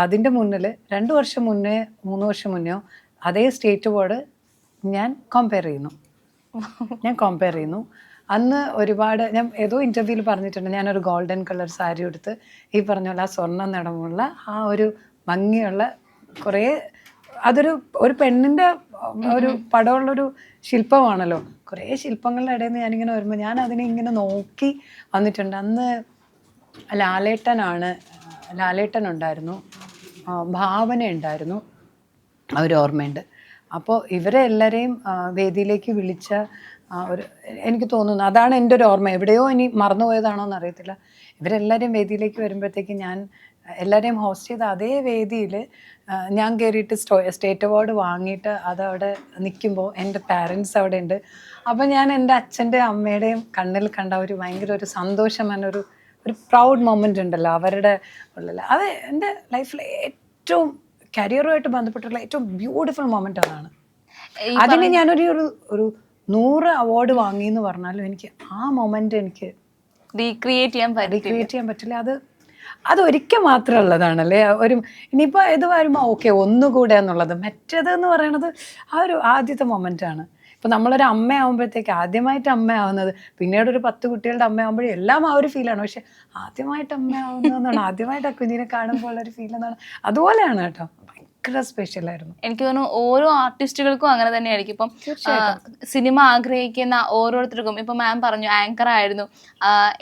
അതിന്റെ മുന്നിൽ രണ്ട് വർഷം മുന്നേ മൂന്ന് വർഷം മുന്നേ അതേ സ്റ്റേറ്റ് അവാർഡ് ഞാൻ കമ്പയർ ചെയ്യുന്നു. ഞാൻ കമ്പയർ ചെയ്യുന്നു. അന്ന് ഒരുപാട് ഞാൻ ഏതോ ഇന്റർവ്യൂവിൽ പറഞ്ഞിട്ടുണ്ട് ഞാനൊരു ഗോൾഡൻ കളർ സാരി എടുത്ത് ഈ പറഞ്ഞ പോലെ ആ സ്വർണ നിറമുള്ള ആ ഒരു ഭംഗിയുള്ള കുറേ അതൊരു ഒരു പെണ്ണിന്റെ ഒരു പടമുള്ളൊരു ശില്പമാണല്ലോ. കുറേ ശില്പങ്ങളുടെ ഇടയിൽ നിന്ന് ഞാനിങ്ങനെ വരുമ്പോൾ ഞാൻ അതിനെ ഇങ്ങനെ നോക്കി വന്നിട്ടുണ്ട്. അന്ന് ലാലേട്ടനാണ് ലാലേട്ടൻ ഉണ്ടായിരുന്നു. ഭാവന ഉണ്ടായിരുന്നു. അവർ ഓർമ്മയുണ്ട്. അപ്പോൾ ഇവരെ എല്ലാവരെയും വേദിയിലേക്ക് വിളിച്ച ഒരു എനിക്ക് തോന്നുന്നു അതാണ് എന്റെ ഒരു ഓർമ്മ. എവിടെയോ ഇനി മറന്നുപോയതാണോ എന്ന് അറിയത്തില്ല വേദിയിലേക്ക് വരുമ്പോഴത്തേക്ക് ഞാൻ എല്ലാവരെയും ഹോസ്റ്റ് ചെയ്ത അതേ വേദിയിൽ ഞാൻ കയറിയിട്ട് സ്റ്റോ സ്റ്റേറ്റ് അവാർഡ് വാങ്ങിയിട്ട് അതവിടെ നിൽക്കുമ്പോൾ എന്റെ പാരൻസ് അവിടെ ഉണ്ട് അപ്പോൾ ഞാൻ എന്റെ അച്ഛന്റെ അമ്മയുടെയും കണ്ണിൽ കണ്ട ഒരു ഭയങ്കര ഒരു സന്തോഷം ഒരു പ്രൗഡ് മൊമെന്റ് ഉണ്ടല്ലോ അവരുടെ ഉള്ളിൽ അത് എന്റെ ലൈഫിലെ ഏറ്റവും കരിയറുമായിട്ട് ബന്ധപ്പെട്ടുള്ള ഏറ്റവും ബ്യൂട്ടിഫുൾ മൊമെന്റ് അതാണ്. അതിന് ഞാനൊരു ഒരു ഒരു നൂറ് അവാർഡ് വാങ്ങി എന്ന് പറഞ്ഞാലും എനിക്ക് ആ മൊമെന്റ് എനിക്ക് റീക്രിയേറ്റ് ചെയ്യാൻ റീക്രിയേറ്റ് ചെയ്യാൻ പറ്റില്ല. അത് അത് ഒരിക്കൽ മാത്രമുള്ളതാണല്ലേ ഒരു ഇനിയിപ്പോൾ ഇത് വരുമ്പോൾ ഓക്കെ ഒന്നുകൂടെ എന്നുള്ളത്. മറ്റേത് എന്ന് പറയണത് ആ ഒരു ആദ്യത്തെ മൊമെന്റ് ആണ്. ഇപ്പം നമ്മളൊരു അമ്മയാവുമ്പോഴത്തേക്ക് ആദ്യമായിട്ട് അമ്മയാവുന്നത് പിന്നീട് ഒരു പത്ത് കുട്ടികളുടെ അമ്മയാവുമ്പോഴും എല്ലാം ആ ഒരു ഫീലാണ് പക്ഷെ ആദ്യമായിട്ട് അമ്മയാവുന്നതെന്നാണ്. ആദ്യമായിട്ട് ആ കുഞ്ഞിനെ കാണുമ്പോൾ ഉള്ള ഒരു ഫീൽ എന്നാണ്. അതുപോലെയാണ് കേട്ടോ. ഭയങ്കര സ്പെഷ്യൽ ആയിരുന്നു. എനിക്ക് തോന്നുന്നു ഓരോ ആർട്ടിസ്റ്റുകൾക്കും അങ്ങനെ തന്നെയായിരിക്കും. ഇപ്പം സിനിമ ആഗ്രഹിക്കുന്ന ഓരോരുത്തർക്കും ഇപ്പം മാം പറഞ്ഞു ആങ്കർ ആയിരുന്നു.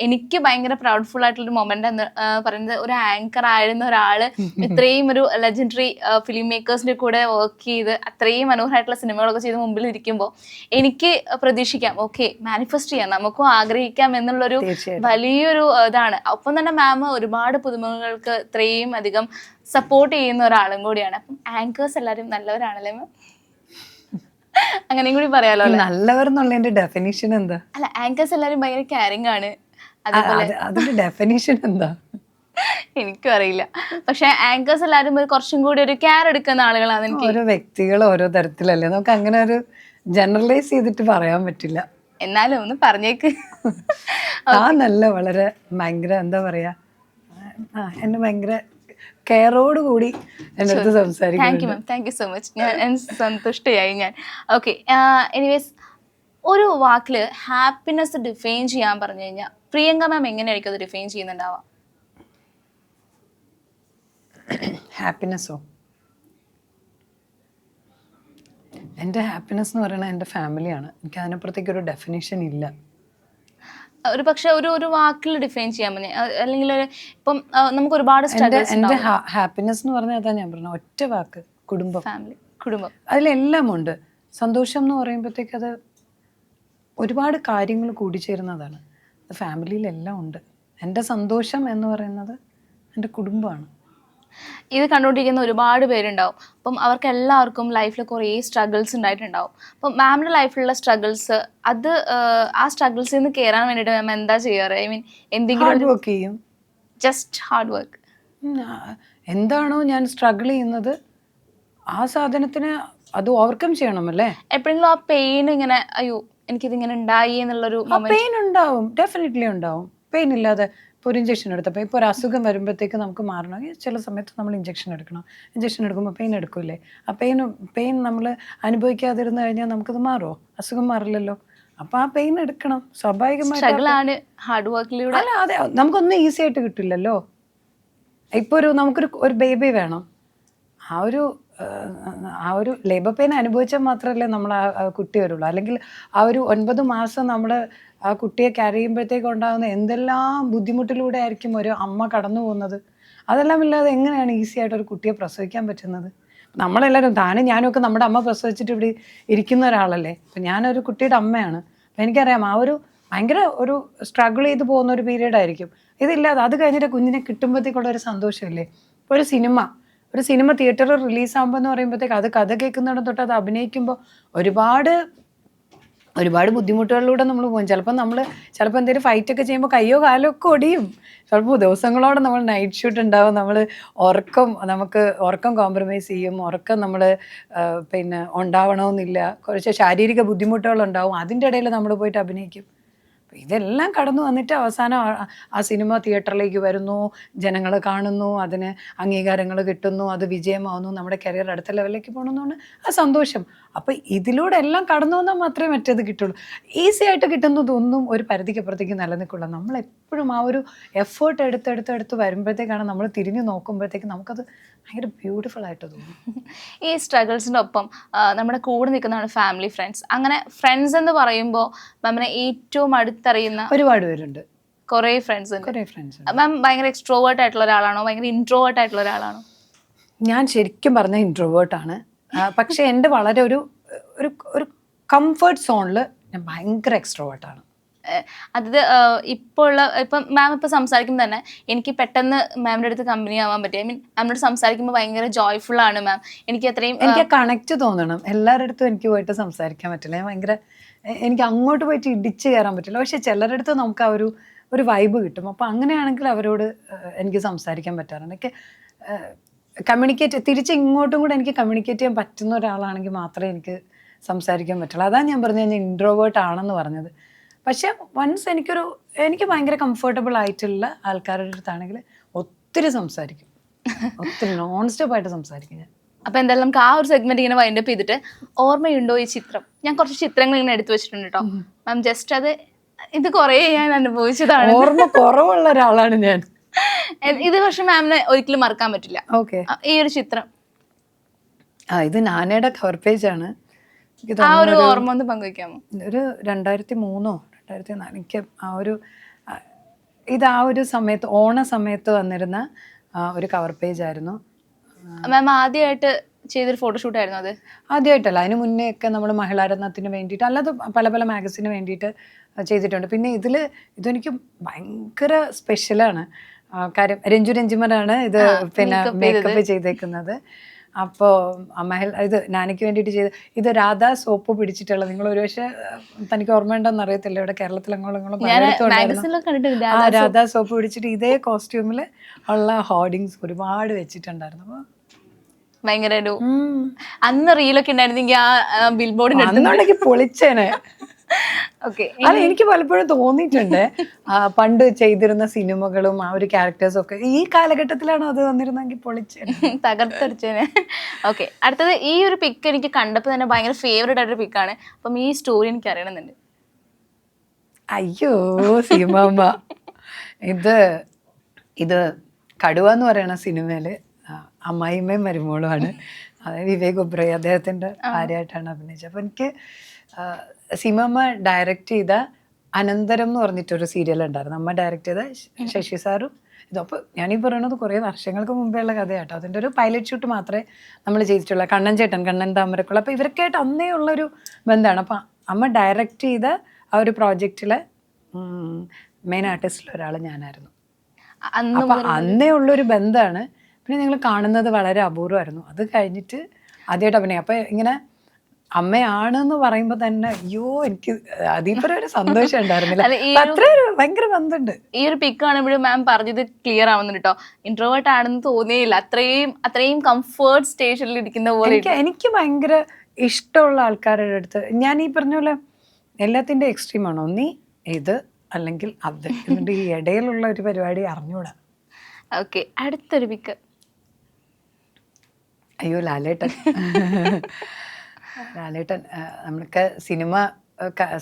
എനിക്ക് ഭയങ്കര പ്രൗഡ്ഫുൾ ആയിട്ടുള്ള ഒരു മൊമെന്റ് എന്ന് പറയുന്നത് ഒരു ആങ്കർ ആയിരുന്ന ഒരാൾ ഇത്രയും ഒരു ലെജൻഡറി ഫിലിം മേക്കേഴ്സിന്റെ കൂടെ വർക്ക് ചെയ്ത് അത്രയും മനോഹരമായിട്ടുള്ള സിനിമകളൊക്കെ ചെയ്ത് മുമ്പിൽ ഇരിക്കുമ്പോൾ എനിക്ക് പ്രതീക്ഷിക്കാം ഓക്കെ മാനിഫെസ്റ്റ് ചെയ്യാം നമുക്കും ആഗ്രഹിക്കാം എന്നുള്ളൊരു. വലിയൊരു ഇതാണ്. ഒപ്പം തന്നെ മാം ഒരുപാട് പുതുമകൾക്ക് ഇത്രയും അധികം സപ്പോർട്ട് ചെയ്യുന്ന ഒരാളും കൂടിയാണ്. അപ്പം ആങ്കേഴ്സ് എല്ലാവരും നല്ലവരാണല്ലേ മാം അങ്ങനെയും കൂടി പറയാലോ എന്നുള്ളതിന്റെ ഡെഫിനിഷൻ എന്താ? അല്ല ആങ്കേഴ്സ് എല്ലാവരും ഭയങ്കര കാരിങ് ആണ്. അതിന്റെ ഡെഫിനിഷൻ എന്താ? എനിക്കും അറിയില്ല. പക്ഷെ ആങ്കേഴ്സ് എല്ലാവരും ഒരു കുറച്ചും കൂടി ഒരു കെയർ എടുക്കുന്ന ആളുകളാണ് എനിക്ക്. ഓരോ വ്യക്തികൾ ഓരോ തരത്തിലല്ലേ? നമുക്ക് അങ്ങനെ ഒരു ജനറലൈസ് ചെയ്തിട്ട് പറയാൻ പറ്റില്ല. എന്നാലും ഒന്ന് പറഞ്ഞേക്ക്. ആ നല്ല വളരെ ഭയങ്കര എന്താ പറയാ? എന്നെ ഭയങ്കര കെയറോട് കൂടി എന്റെ അടുത്ത് thank you ma'am thank you so much ഞാൻ ഞാൻ സന്തുഷ്ടയായി ഞാൻ. ഓക്കെ എനിവേസ് ഒരു വാക്കിൽ ഹാപ്പിനെസ് ഡിഫൈൻ ചെയ്യാൻ പറഞ്ഞു കഴിഞ്ഞാൽ പ്രിയങ്ക മാം എങ്ങനെയായിരിക്കും അത് ഡിഫൈൻ ചെയ്യുന്നുണ്ടാവുക? ഹാപ്പിനെസ്സോ എന്റെ ഹാപ്പിനെസ് എന്ന് പറയുന്നത് എന്റെ ഫാമിലിയാണ് എനിക്ക് അതിനപ്പുറത്തേക്ക് ഒരു ഡെഫിനേഷൻ ഇല്ല. ഒരു പക്ഷെ ഒരു ഒരു വാക്കിൽ ഡിഫൈൻ ചെയ്യാൻ പറ്റും. അല്ലെങ്കിൽ ഇപ്പം നമുക്ക് ഒരുപാട് എന്റെ ഹാപ്പിനെസ് എന്ന് പറഞ്ഞാൽ അതാ ഞാൻ പറഞ്ഞു ഒറ്റ വാക്ക് കുടുംബം. ഫാമിലി കുടുംബം. അതിലെല്ലാം ഉണ്ട്. സന്തോഷം എന്ന് പറയുമ്പോഴത്തേക്ക് അത് ഒരുപാട് കാര്യങ്ങൾ കൂടിച്ചേരുന്നതാണ്. അത് ഫാമിലിയിലെല്ലാം ഉണ്ട്. എന്റെ സന്തോഷം എന്ന് പറയുന്നത് എന്റെ കുടുംബമാണ്. ഇത് കണ്ടുകൊണ്ടിരിക്കുന്ന ഒരുപാട് പേരുണ്ടാവും. അപ്പം അവർക്ക് എല്ലാവർക്കും ലൈഫിൽ കുറേ സ്ട്രഗിൾസ് ഉണ്ടായിട്ടുണ്ടാവും. അപ്പം മാമിന്റെ ലൈഫിലുള്ള സ്ട്രഗിൾസ് അത് ആ, സ്ട്രഗിൾസിൽ നിന്ന് കയറാൻ വേണ്ടിയിട്ട് മാം എന്താ ചെയ്യാറ്? ഐ മീൻ എന്തെങ്കിലും വർക്ക് ചെയ്യും. ജസ്റ്റ് ഹാർഡ് വർക്ക് എന്താണോ ഞാൻ സ്ട്രഗിൾ ചെയ്യുന്നത് ആ സാധനത്തിന് അത് ഓവർകം ചെയ്യണമല്ലേ? എപ്പോഴെങ്കിലും ആ പെയിൻ ഇങ്ങനെ അയ്യോ എനിക്കിതിങ്ങനെ ഉണ്ടായി എന്നുള്ളൊരു പെയിൻ ഉണ്ടാവും ഡെഫിനറ്റ്ലി ഉണ്ടാവും. പെയിൻ ഇല്ലാതെ ഇപ്പോൾ ഒരു ഇഞ്ചക്ഷൻ എടുത്തപ്പോൾ ഇപ്പോൾ ഒരു അസുഖം വരുമ്പോഴത്തേക്ക് നമുക്ക് മാറണമെങ്കിൽ ചില സമയത്ത് നമ്മൾ ഇഞ്ചക്ഷൻ എടുക്കണം. ഇഞ്ചക്ഷൻ എടുക്കുമ്പോൾ പെയിൻ എടുക്കില്ലേ? ആ പെയിൻ പെയിൻ നമ്മൾ അനുഭവിക്കാതിരുന്നു കഴിഞ്ഞാൽ നമുക്കത് മാറുമോ അസുഖം മാറില്ലല്ലോ. അപ്പൊ ആ പെയിൻ എടുക്കണം. സ്വാഭാവികമായിട്ട് ഹാർഡ് വർക്കിലൂടെ അല്ല അതെ. നമുക്കൊന്നും ഈസി ആയിട്ട് കിട്ടില്ലല്ലോ. ഇപ്പോൾ ഒരു നമുക്കൊരു ഒരു ബേബി വേണം. ആ ഒരു ആ, ഒരു ലേബർ പെയിൻ അനുഭവിച്ചാൽ മാത്രമല്ലേ നമ്മൾ ആ കുട്ടി വരുള്ളൂ. അല്ലെങ്കിൽ ആ ഒരു ഒൻപത് മാസം നമ്മൾ ആ കുട്ടിയെ ക്യാരി ചെയ്യുമ്പോഴത്തേക്ക് ഉണ്ടാകുന്ന എന്തെല്ലാം ബുദ്ധിമുട്ടിലൂടെ ആയിരിക്കും ഒരു അമ്മ കടന്നു പോകുന്നത്. അതെല്ലാം ഇല്ലാതെ എങ്ങനെയാണ് ഈസി ആയിട്ട് ഒരു കുട്ടിയെ പ്രസവിക്കാൻ പറ്റുന്നത്? നമ്മളെല്ലാവരും താനും ഞാനും ഒക്കെ നമ്മുടെ അമ്മ പ്രസവിച്ചിട്ട് ഇവിടെ ഇരിക്കുന്ന ഒരാളല്ലേ. അപ്പം ഞാനൊരു കുട്ടിയുടെ അമ്മയാണ്. അപ്പം എനിക്കറിയാം ആ ഒരു ഭയങ്കര ഒരു സ്ട്രഗിൾ ചെയ്ത് പോകുന്ന ഒരു പീരീഡ് ആയിരിക്കും. ഇതില്ലാതെ അത് കഴിഞ്ഞിട്ട് കുഞ്ഞിനെ കിട്ടുമ്പോഴത്തേക്കുള്ള ഒരു സന്തോഷമില്ലേ? ഇപ്പോൾ ഒരു സിനിമ ഒരു സിനിമ തിയേറ്ററിൽ റിലീസാകുമ്പോൾ എന്ന് പറയുമ്പോഴത്തേക്ക് അത് കഥ കേൾക്കുന്നിടം തൊട്ട് അത് അഭിനയിക്കുമ്പോൾ ഒരുപാട് ഒരുപാട് ബുദ്ധിമുട്ടുകളിലൂടെ നമ്മൾ പോകും. ചിലപ്പോൾ നമ്മൾ ചിലപ്പോൾ എന്തെങ്കിലും ഫൈറ്റൊക്കെ ചെയ്യുമ്പോൾ കയ്യോ കാലോ ഒക്കെ ഒടിയും. ചിലപ്പോൾ ദിവസങ്ങളോടെ നമ്മൾ നൈറ്റ് ഷൂട്ട് ഉണ്ടാവും. നമ്മൾ ഉറക്കം നമുക്ക് ഉറക്കം കോംപ്രമൈസ് ചെയ്യും. ഉറക്കം നമ്മൾ പിന്നെ ഉണ്ടാവണമെന്നില്ല. കുറച്ച് ശാരീരിക ബുദ്ധിമുട്ടുകളുണ്ടാവും അതിന്റെ ഇടയിൽ നമ്മൾ പോയിട്ട് അഭിനയിക്കും. ഇതെല്ലാം കടന്നു വന്നിട്ട് അവസാനം ആ- സിനിമ തിയേറ്ററിലേക്ക് വരുന്നു ജനങ്ങൾ കാണുന്നു അതിന് അംഗീകാരങ്ങൾ കിട്ടുന്നു അത് വിജയമാവുന്നു നമ്മുടെ കരിയർ അടുത്ത ലെവലിലേക്ക് പോകണമെന്നാണ് ആ സന്തോഷം. അപ്പം ഇതിലൂടെ എല്ലാം കടന്നു വന്നാൽ മാത്രമേ മറ്റേത് കിട്ടുള്ളൂ. ഈസി ആയിട്ട് കിട്ടുന്നതൊന്നും ഒരു പരിധിക്കപ്പുറത്തേക്ക് നിലനിൽക്കുള്ളൂ നമ്മൾ എപ്പോഴും ആ ഒരു എഫേർട്ട് എടുത്തെടുത്ത് എടുത്ത് വരുമ്പോഴത്തേക്കാണ് നമ്മൾ തിരിഞ്ഞു നോക്കുമ്പോഴത്തേക്ക് നമുക്കത് ഭയങ്കര ബ്യൂട്ടിഫുൾ ആയിട്ട് തോന്നും. ഈ സ്ട്രഗിൾസിന്റെ ഒപ്പം നമ്മുടെ കൂടെ നിൽക്കുന്നതാണ് ഫാമിലി ഫ്രണ്ട്സ് അങ്ങനെ ഫ്രണ്ട്സ് എന്ന് പറയുമ്പോൾ മാമിനെ ഏറ്റവും അടുത്തറിയുന്ന ഒരുപാട് പേരുണ്ട്. കുറേ ഫ്രണ്ട്സ് ഉണ്ട്. കുറേ ഫ്രണ്ട്സ് മാം ഭയങ്കര എക്സ്ട്രോവേർട്ട് ആയിട്ടുള്ള ഒരാളാണോ? ഭയങ്കര ഇൻട്രോവേർട്ട് ആയിട്ടുള്ള ഒരാളാണോ? ഞാൻ ശരിക്കും പറഞ്ഞ ഇൻട്രോവേർട്ടാണ് പക്ഷേ എന്റെ വളരെ ഒരു ഒരു ഒരു കംഫർട്ട് സോണിൽ ഞാൻ ഭയങ്കര എക്സ്ട്രോവേർട്ടാണ് അത് ഇപ്പോൾ ഉള്ള ഇപ്പം മാം ഇപ്പം സംസാരിക്കുമ്പോൾ തന്നെ എനിക്ക് പെട്ടെന്ന് മാമിന്റെ അടുത്ത് കമ്പനി ആവാൻ പറ്റി. ഐ മീൻ മാമിനോട് സംസാരിക്കുമ്പോൾ ഭയങ്കര ജോയ്ഫുൾ ആണ് മാം എനിക്ക് അത്രയും എനിക്ക് കണക്ട് തോന്നണം. എല്ലാവരുടെ അടുത്തും എനിക്ക് പോയിട്ട് സംസാരിക്കാൻ പറ്റില്ല. ഞാൻ ഭയങ്കര എനിക്ക് അങ്ങോട്ട് പോയിട്ട് ഇടിച്ചു കയറാൻ പറ്റില്ല. പക്ഷെ ചിലരുടെ അടുത്ത് നമുക്ക് ആ ഒരു ഒരു വൈബ് കിട്ടും. അപ്പോൾ അങ്ങനെയാണെങ്കിൽ അവരോട് എനിക്ക് സംസാരിക്കാൻ പറ്റാറുണ്ട്. എനിക്ക് കമ്മ്യൂണിക്കേറ്റ് തിരിച്ച് ഇങ്ങോട്ടും കൂടെ എനിക്ക് കമ്മ്യൂണിക്കേറ്റ് ചെയ്യാൻ പറ്റുന്ന ഒരാളാണെങ്കിൽ മാത്രമേ എനിക്ക് സംസാരിക്കാൻ പറ്റുള്ളൂ. അതാണ് ഞാൻ പറഞ്ഞു കഴിഞ്ഞാൽ ഇൻട്രോവേർട്ട് ആണെന്ന് പറഞ്ഞത്. പക്ഷെ വൺസ് എനിക്കൊരു എനിക്ക് ഭയങ്കര കംഫർട്ടബിൾ ആയിട്ടുള്ള ആൾക്കാരുടെ അടുത്താണെങ്കിൽ ഒത്തിരി സംസാരിക്കും. ഒത്തിരി നോൺ സ്റ്റോപ്പ് ആയിട്ട് സംസാരിക്കും ഞാൻ. അപ്പം എന്തായാലും നമുക്ക് ആ ഒരു സെഗ്മെന്റ് ഇങ്ങനെ വൈൻഡപ്പ് ചെയ്തിട്ട് ഓർമ്മയുണ്ടോ ഈ ചിത്രം? ഞാൻ കുറച്ച് ചിത്രങ്ങൾ ഇങ്ങനെ എടുത്തു വെച്ചിട്ടുണ്ട് കേട്ടോ. മാം ജസ്റ്റ് അത് ഇത് കുറേ ഞാൻ അനുഭവിച്ചതാണ്. ഓർമ്മ കുറവുള്ള ഒരാളാണ് ഞാൻ. ഇത് പക്ഷെ മാമിനെ ഒരിക്കലും മറക്കാൻ പറ്റില്ല. ഓക്കെ ഈ ഒരു ചിത്രം. ആ ഇത് നാനയുടെ കവർ പേജ് ആണ്. ആ ഒരു ഓർമ്മ ഒന്ന് പങ്കുവെക്കാമോ? ഒരു രണ്ടായിരത്തി മൂന്നോ രണ്ടായിരത്തി നാല് എനിക്ക് ആ ഒരു ഇത് ആ ഒരു സമയത്ത് ഓണ സമയത്ത് വന്നിരുന്ന ഒരു കവർ പേജ് ആയിരുന്നു. മാം ആദ്യമായിട്ട് ചെയ്തൊരു ഫോട്ടോഷൂട്ട് ആയിരുന്നു അത്? ആദ്യമായിട്ടല്ല. അതിന് മുന്നേ ഒക്കെ നമ്മൾ മഹിളാരത്നത്തിന് വേണ്ടിയിട്ട് അല്ലാതെ പല പല മാഗസിന് വേണ്ടിയിട്ട് ചെയ്തിട്ടുണ്ട്. പിന്നെ ഇതിൽ ഇതെനിക്ക് ഭയങ്കര സ്പെഷ്യലാണ് കാര്യം രഞ്ജു രഞ്ജിമറാണ് ഇത് പിന്നെ മേക്കപ്പ് ചെയ്തേക്കുന്നത്. അപ്പോ മഹൽ ഇത് നാനിക്ക് വേണ്ടിയിട്ട് ചെയ്ത് ഇത് രാധാ സോപ്പ് പിടിച്ചിട്ടുള്ള നിങ്ങൾ ഒരു പക്ഷേ തനിക്ക് ഓർമ്മയുണ്ടോന്ന് അറിയത്തില്ല. ഇവിടെ. മാഗസിനിലൊക്കെ കണ്ടിട്ടുണ്ട് ആ രാധാ സോപ്പ് പിടിച്ചിട്ട് ഇതേ കോസ്റ്റ്യൂമിൽ ഉള്ള ഹോർഡിങ്സ് ഒരുപാട് വെച്ചിട്ടുണ്ടായിരുന്നു. അപ്പോൾ ഭയങ്കര ഒരു അന്ന് റീലൊക്കെ ഉണ്ടായിരുന്നെങ്കിൽ ആ ബിൽ ബോർഡിന്റെ പൊളിച്ചേനെ. അല്ല എനിക്ക് പലപ്പോഴും തോന്നിയിട്ടുണ്ട്. പണ്ട് ചെയ്തിരുന്ന സിനിമകളും ആ ഒരു ക്യാരക്ടേഴ്സും ഒക്കെ. ഈ കാലഘട്ടത്തിലാണ് അത് വന്നിരുന്നെങ്കിൽ പൊളിച്ച്? തകർത്തടിച്ചേനെ. ഓക്കെ അടുത്തത് ഈ ഒരു പിക്ക് എനിക്ക് കണ്ടപ്പോൾ തന്നെ ഭയങ്കര ഫേവറേറ്റ് ആയിട്ടൊരു പിക്കാണ് അപ്പം ഈ സ്റ്റോറി എനിക്ക് അറിയണമെന്നുണ്ട്. അയ്യോ സീമാമ്മ ഇത് ഇത് കടുവ എന്ന് പറയുന്ന സിനിമയിൽ അമ്മായിമ്മയും മരുമോളുമാണ് അതായത് വിവേക് ഒബ്രയ് അദ്ദേഹത്തിന്റെ ഭാര്യയായിട്ടാണ് അഭിനയിച്ചത്. അപ്പൊ എനിക്ക് സീമാമ്മ ഡയറക്റ്റ് ചെയ്ത അനന്തരം എന്ന് പറഞ്ഞിട്ടൊരു സീരിയൽ ഉണ്ടായിരുന്നു. അമ്മ ഡയറക്റ്റ് ചെയ്ത ശശി സാറും. ഇതപ്പോൾ ഞാനീ പറയണത് കുറേ വർഷങ്ങൾക്ക് മുമ്പേ ഉള്ള കഥയാട്ടോ. അതിന്റെ ഒരു പൈലറ്റ് ഷൂട്ട് മാത്രമേ നമ്മൾ ചെയ്തിട്ടുള്ളൂ. കണ്ണൻ ചേട്ടൻ കണ്ണൻ താമരക്കുള്ള അപ്പോൾ ഇവരൊക്കെ ആയിട്ട് അന്നേ ഉള്ളൊരു ബന്ധമാണ്. അപ്പോൾ അമ്മ ഡയറക്റ്റ് ചെയ്ത ആ ഒരു പ്രോജക്റ്റിലെ മെയിൻ ആർട്ടിസ്റ്റിൽ ഒരാൾ ഞാനായിരുന്നു. അപ്പോൾ അന്ന് അപ്പൊ അന്നേ ഉള്ളൊരു ബന്ധമാണ്. പിന്നെ ഞങ്ങൾ കാണുന്നത് വളരെ അപൂർവമായിരുന്നു അത് കഴിഞ്ഞിട്ട് ആദ്യമായിട്ട് അഭിനയം. അപ്പോൾ ഇങ്ങനെ അമ്മയാണെന്ന് പറയുമ്പോ തന്നെ അയ്യോ എനിക്ക് അതിപ്പോ ഒരു സന്തോഷം ഉണ്ടായിരുന്നില്ല. അത്ര ഒരു ഭയങ്കര ബന്ധമുണ്ട് ഈ ഒരു പിക്ക് കാണുമ്പോഴും മാം പറഞ്ഞത് ക്ലിയർ ആവുന്നുണ്ട് കേട്ടോ ഇൻട്രോവേർട്ട് ആണെന്ന് തോന്നിയില്ല. അത്രയും അത്രയും കംഫേർട്ട് സ്റ്റേഷനിൽ ഇരിക്കുന്ന പോലെ എനിക്ക് എനിക്ക് ഭയങ്കര ഇഷ്ടമുള്ള ആൾക്കാരുടെ അടുത്ത് ഞാൻ ഈ പറഞ്ഞ പോലെ എല്ലാത്തിന്റെ എക്സ്ട്രീം ആണോ? നീ ഇത് അല്ലെങ്കിൽ അത് എന്നിട്ട് ഈ ഇടയിലുള്ള ഒരു പരിപാടി അറിഞ്ഞൂടാ. ഓക്കെ അടുത്തൊരു പിക്ക് അയ്യോ ലാലേട്ടൻ. ലാലേട്ടൻ നമുക്ക് നമ്മൾക്ക് സിനിമ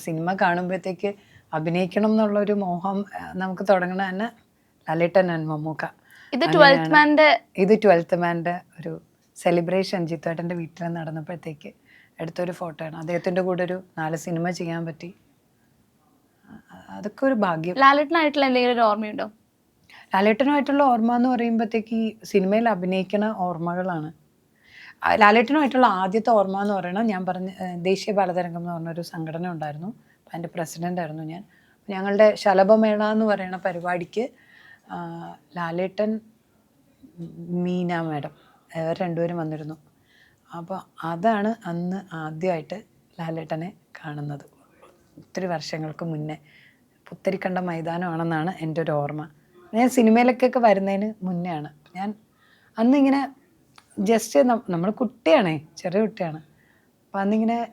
സിനിമ കാണുമ്പോഴത്തേക്ക് അഭിനയിക്കണം എന്നുള്ള ഒരു മോഹം നമുക്ക് തുടങ്ങണ തന്നെ ലാലേട്ടൻ ആൻഡ് മമ്മൂക്ക. ഇത് ട്വൽത്ത് മാന്റെ ഇത് ട്വൽത്ത് മാന്റെ ഒരു സെലിബ്രേഷൻ ജിത്തുവേട്ടന്റെ വീട്ടിൽ നടന്നപ്പോഴത്തേക്ക് എടുത്തൊരു ആണ് അദ്ദേഹത്തിന്റെ കൂടെ ഒരു നാല് സിനിമ ചെയ്യാൻ പറ്റി. അതൊക്കെ ഒരു ഭാഗ്യം. ലാലേട്ടനായിട്ടുള്ള എന്തെങ്കിലും ഒരു ഓർമ്മയുണ്ടോ? ലാലേട്ടനുമായിട്ടുള്ള ഓർമ്മ എന്ന് പറയുമ്പോഴത്തേക്ക് ഈ സിനിമയിൽ അഭിനയിക്കുന്ന ഓർമ്മകളാണ്. ലാലേട്ടനുമായിട്ടുള്ള ആദ്യത്തെ ഓർമ്മ എന്ന് പറയുന്നത് ഞാൻ പറഞ്ഞ ദേശീയ ബാലതരംഗം എന്ന് പറഞ്ഞൊരു സംഘടന ഉണ്ടായിരുന്നു. അപ്പം അതിന്റെ പ്രസിഡന്റ് ആയിരുന്നു ഞാൻ. ഞങ്ങളുടെ ശലഭമേള എന്ന് പറയുന്ന പരിപാടിക്ക് ലാലേട്ടൻ മീന മാഡം അവർ രണ്ടുപേരും വന്നിരുന്നു. അപ്പോൾ അതാണ് അന്ന് ആദ്യമായിട്ട് ലാലേട്ടനെ കാണുന്നത്. ഒത്തിരി വർഷങ്ങൾക്ക് മുന്നേ. പുത്തരിക്കണ്ട മൈതാനമാണെന്നാണ് എന്റെ ഒരു ഓർമ്മ. ഞാൻ സിനിമയിലേക്കൊക്കെ വരുന്നതിന് മുന്നേ ആണ് ഞാൻ അന്നിങ്ങനെ ജസ്റ്റ് നമ്മൾ കുട്ടിയാണേ ചെറിയ കുട്ടിയാണ്. അപ്പം അന്നിങ്ങനെ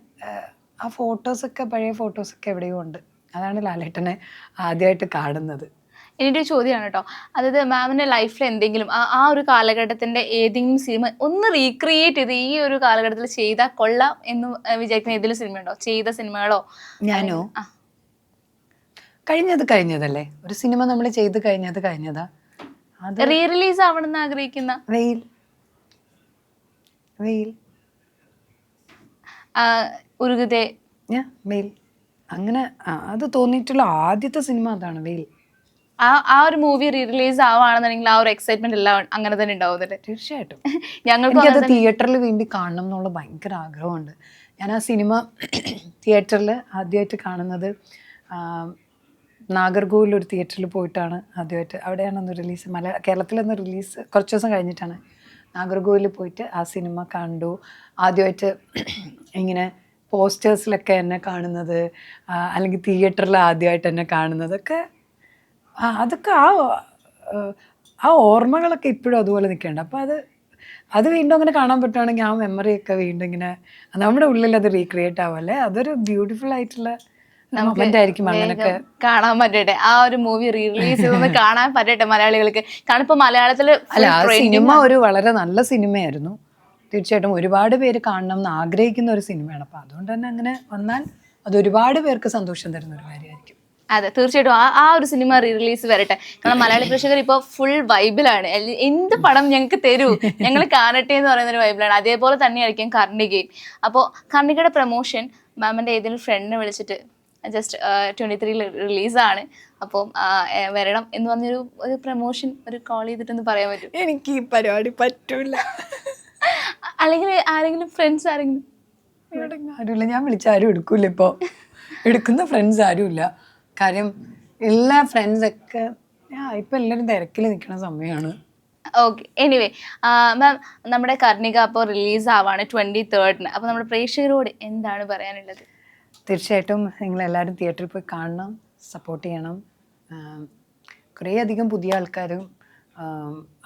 ആ, ഫോട്ടോസൊക്കെ പഴയ ഫോട്ടോസൊക്കെ എവിടെയോ ഉണ്ട്. അതാണ് ലാലേട്ടനെ ആദ്യമായിട്ട് കാണുന്നത്. എന്റെ ഒരു ചോദ്യമാണ് കേട്ടോ. അതായത് മാമിന്റെ ലൈഫിൽ എന്തെങ്കിലും ആ ആ ഒരു കാലഘട്ടത്തിന്റെ ഏതെങ്കിലും സിനിമ ഒന്ന് റീക്രിയേറ്റ് ചെയ്ത് ഈ ഒരു കാലഘട്ടത്തിൽ ചെയ്താൽ കൊള്ളാം എന്ന് വിചാരിക്കുന്ന ഏതെങ്കിലും സിനിമ ഉണ്ടോ? ചെയ്ത സിനിമകളോ ഞാനോ. കഴിഞ്ഞത് കഴിഞ്ഞതല്ലേ? ഒരു സിനിമ നമ്മൾ ചെയ്ത് കഴിഞ്ഞത് കഴിഞ്ഞതാ. റീ റിലീസ് ആവണമെന്ന് ആഗ്രഹിക്കുന്ന? വെയിൽ. ഉരുകുതേ. ഞാൻ വെയിൽ. അങ്ങനെ അത് തോന്നിയിട്ടുള്ള ആദ്യത്തെ സിനിമ അതാണ് വെയിൽ. ആ ആ ഒരു മൂവി റീറിലീസ് ആവുകയാണെന്നുണ്ടെങ്കിൽ ആ ഒരു എക്സൈറ്റ്മെന്റ് എല്ലാം അങ്ങനെ തന്നെ ഉണ്ടാവുന്നുണ്ട് തീർച്ചയായിട്ടും. ഞങ്ങൾക്ക് അത് തിയേറ്ററിൽ വേണ്ടി കാണണം എന്നുള്ള ഭയങ്കര ആഗ്രഹമുണ്ട്. ഞാൻ ആ സിനിമ തിയേറ്ററിൽ ആദ്യമായിട്ട് കാണുന്നത് നാഗർകോവിലൊരു നാഗർകോവിൽ ഒരു തിയേറ്ററിൽ പോയിട്ടാണ് ആദ്യമായിട്ട്. അവിടെയാണ് ഒന്ന് റിലീസ് മല കേരളത്തിലൊന്ന് റിലീസ് കുറച്ച് ദിവസം കഴിഞ്ഞിട്ടാണ്. നാഗർകോവിൽ പോയിട്ട് ആ സിനിമ കണ്ടു. ആദ്യമായിട്ട് ഇങ്ങനെ പോസ്റ്റേഴ്സിലൊക്കെ എന്നെ കാണുന്നത് അല്ലെങ്കിൽ തിയേറ്ററിൽ ആദ്യമായിട്ട് എന്നെ കാണുന്നതൊക്കെ അതൊക്കെ ആ ആ ഓർമ്മകളൊക്കെ ഇപ്പോഴും അതുപോലെ നിൽക്കുന്നുണ്ട്. അപ്പോൾ അത് അത് വീണ്ടും അങ്ങനെ കാണാൻ പറ്റുവാണെങ്കിൽ ആ മെമ്മറിയൊക്കെ വീണ്ടും ഇങ്ങനെ നമ്മുടെ ഉള്ളിൽ അത് റീക്രിയേറ്റ് ആവല്ലേ അതൊരു ബ്യൂട്ടിഫുൾ ആയിട്ടുള്ള കാണാൻ പറ്റട്ടെ. ആ ഒരു മൂവി റീ റിലീസ് ചെയ്തൊന്ന് കാണാൻ പറ്റട്ടെ മലയാളികൾക്ക്. കാരണം ഇപ്പൊ മലയാളത്തിൽ അല്ല സിനിമ ഒരു വളരെ നല്ല സിനിമയായിരുന്നു തീർച്ചയായിട്ടും ഒരുപാട് പേര് കാണണം എന്ന് ആഗ്രഹിക്കുന്ന ഒരു സിനിമയാണ് അപ്പൊ അതുകൊണ്ട് തന്നെ അങ്ങനെ വന്നാൽ അത് ഒരുപാട് പേർക്ക് സന്തോഷം തരുന്ന ഒരു കാര്യമായിരിക്കും. അതെ തീർച്ചയായിട്ടും. ആ ആ ഒരു സിനിമ റീ റിലീസ് വരട്ടെ. കാരണം മലയാളി പ്രേക്ഷകർ ഇപ്പോൾ ഫുൾ വൈബിലാണ് എന്ത് പടം ഞങ്ങൾക്ക് തരൂ? ഞങ്ങൾ കാണട്ടെ എന്ന് പറയുന്ന ഒരു വൈബിലാണ് അതേപോലെ തന്നെയായിരിക്കും കർണികയും. അപ്പോൾ കർണികയുടെ പ്രൊമോഷൻ മാമിന്റെ ഏതെങ്കിലും ഫ്രണ്ടിനെ വിളിച്ചിട്ട് ജസ്റ്റ് ട്വന്റി ത്രീ റിലീസാണ് അപ്പോൾ വരണം എന്ന് പറഞ്ഞൊരു ഒരു പ്രൊമോഷൻ ഒരു കോൾ ചെയ്തിട്ടൊന്ന് പറയാൻ പറ്റും? എനിക്ക് ഈ പരിപാടി പറ്റൂല. അല്ലെങ്കിൽ ആരെങ്കിലും ഫ്രണ്ട്സ് ആരെങ്കിലും? ആരുമില്ല. ഞാൻ വിളിച്ച ആരും എടുക്കൂല ഇപ്പോൾ എടുക്കുന്ന ഫ്രണ്ട്സ് ആരുമില്ല. കാര്യം എല്ലാ ഫ്രണ്ട്സൊക്കെ ഇപ്പം എല്ലാവരും തിരക്കിൽ നിൽക്കുന്ന സമയമാണ് ഓക്കെ എനിവേ മാം നമ്മുടെ കർണിക അപ്പോൾ റിലീസ് ആവാണ് ട്വന്റി തേർഡിന് അപ്പോൾ നമ്മുടെ പ്രേക്ഷകരോട് എന്താണ് പറയാനുള്ളത്? തീർച്ചയായിട്ടും നിങ്ങളെല്ലാവരും തിയേറ്ററിൽ പോയി കാണണം സപ്പോർട്ട് ചെയ്യണം. കുറേയധികം പുതിയ ആൾക്കാരും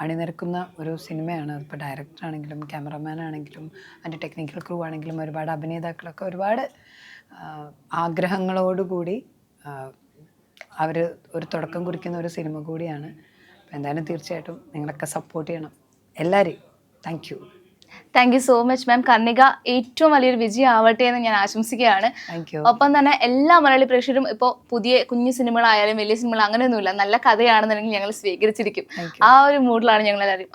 അണിനിരക്കുന്ന ഒരു സിനിമയാണ്. ഇപ്പോൾ ഡയറക്ടർ ആണെങ്കിലും ക്യാമറമാൻ ആണെങ്കിലും അതിന്റെ ടെക്നിക്കൽ ക്രൂ ആണെങ്കിലും ഒരുപാട് അഭിനേതാക്കളൊക്കെ ഒരുപാട് ആഗ്രഹങ്ങളോടുകൂടി അവർ ഒരു തുടക്കം കുറിക്കുന്ന ഒരു സിനിമ കൂടിയാണ്. അപ്പോൾ എന്തായാലും തീർച്ചയായിട്ടും നിങ്ങളൊക്കെ സപ്പോർട്ട് ചെയ്യണം. എല്ലാവരെയും thank thank you so much ma'am Karnika ഏറ്റവും വലിയൊരു വിജയം ആവട്ടെ എന്ന് ഞാൻ ആശംസിക്കുകയാണ്. ഒപ്പം തന്നെ എല്ലാ മലയാളി പ്രേക്ഷകരും ഇപ്പോൾ പുതിയ കുഞ്ഞു സിനിമകളായാലും വലിയ സിനിമകൾ അങ്ങനെയൊന്നുമില്ല. നല്ല കഥയാണെന്നുണ്ടെങ്കിൽ ഞങ്ങൾ സ്വീകരിച്ചിരിക്കും. ആ ഒരു മൂഡിലാണ് ഞങ്ങൾ എല്ലാവരും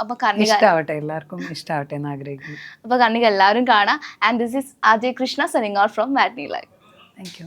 എല്ലാവർക്കും ഇഷ്ടമാവട്ടെ എന്ന് ആഗ്രഹിക്കുന്നു. അപ്പൊ കർണിക എല്ലാവരും കാണാം. And this is Ajay Krishna signing out from matinee live thank you